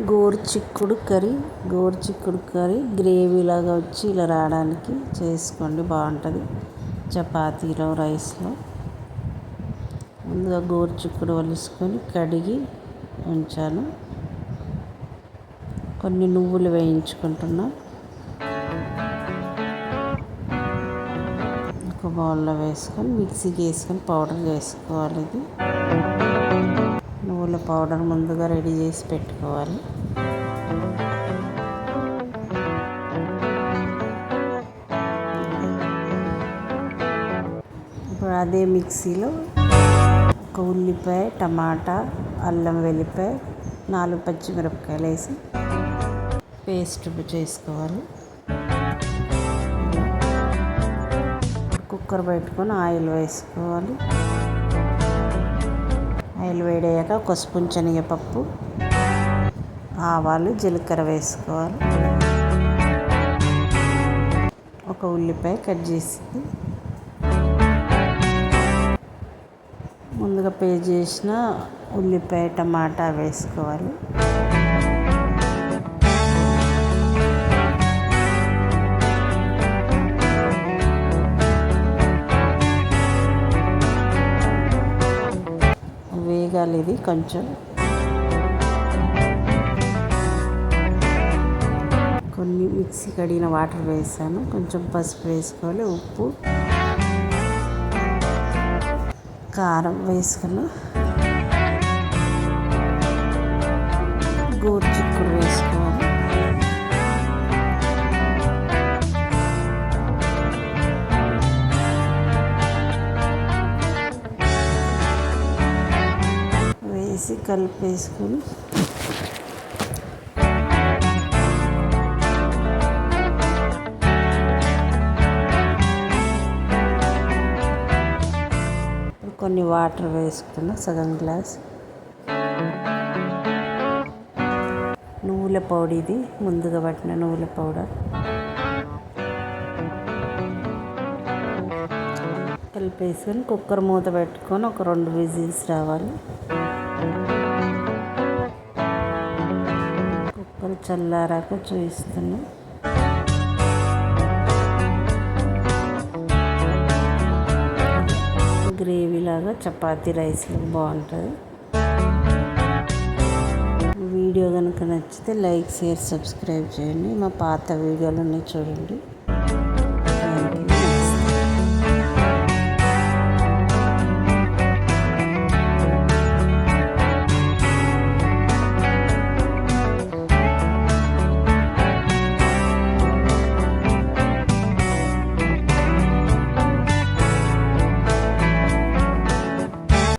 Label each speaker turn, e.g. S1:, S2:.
S1: గోరు చిక్కుడు కర్రీ గోరు చిక్కుడు కర్రీ గ్రేవీ లాగా వచ్చి ఇలా రావడానికి చేసుకోండి బాగుంటుంది. చపాతీలో రైస్లో. ముందుగా గోరు చిక్కుడు వలుసుకొని కడిగి ఉంచాను. కొన్ని నువ్వులు వేయించుకుంటున్నా. ఒక బౌల్లో వేసుకొని మిక్సీకి వేసుకొని పౌడర్ చేసుకోవాలి ఇది. నువ్వుల పౌడర్ ముందుగా రెడీ చేసి పెట్టుకోవాలి. ఇప్పుడు అదే మిక్సీలో ఒక ఉల్లిపాయ టమాటా అల్లం వెల్లిపాయ నాలుగు పచ్చిమిరపకాయలు వేసి పేస్ట్ చేసుకోవాలి. కుక్కర్ పెట్టుకొని ఆయిల్ వేసుకోవాలి. ఆయిల్ వేడయ్యాక ఒక స్పూన్ శనగపప్పు ఆవాలు జీలకర్ర వేసుకోవాలి. ఒక ఉల్లిపాయ కట్ చేసి ముందుగా పే చేసిన ఉల్లిపాయ టమాటా వేసుకోవాలి. వేగాలి ఇది కొంచెం. కొన్ని మిక్సీ కడిగిన వాటర్ వేసాను. కొంచెం పసుపు వేసుకోవాలి ఉప్పు కారం వేసుకున్న. గోరు చిక్కుడు వేసుకోవాలి. కలిపేసుకుని కొన్ని వాటర్ వేసుకున్న సగం గ్లాస్ నువ్వుల పౌడర్ ఇది ముందుగా పట్టిన నువ్వుల పౌడర్. కలిపేసుకొని కుక్కర్ మూత పెట్టుకొని ఒక రెండు విజిల్స్ రావాలి. కుక్కర్ చల్లారాక చూపిస్తున్నా గ్రేవీ లాగా చపాతీ రైస్లో బాగుంటుంది. వీడియో కనుక నచ్చితే లైక్ షేర్ సబ్స్క్రైబ్ చేయండి. మా పాత వీడియోలన్నీ చూడండి.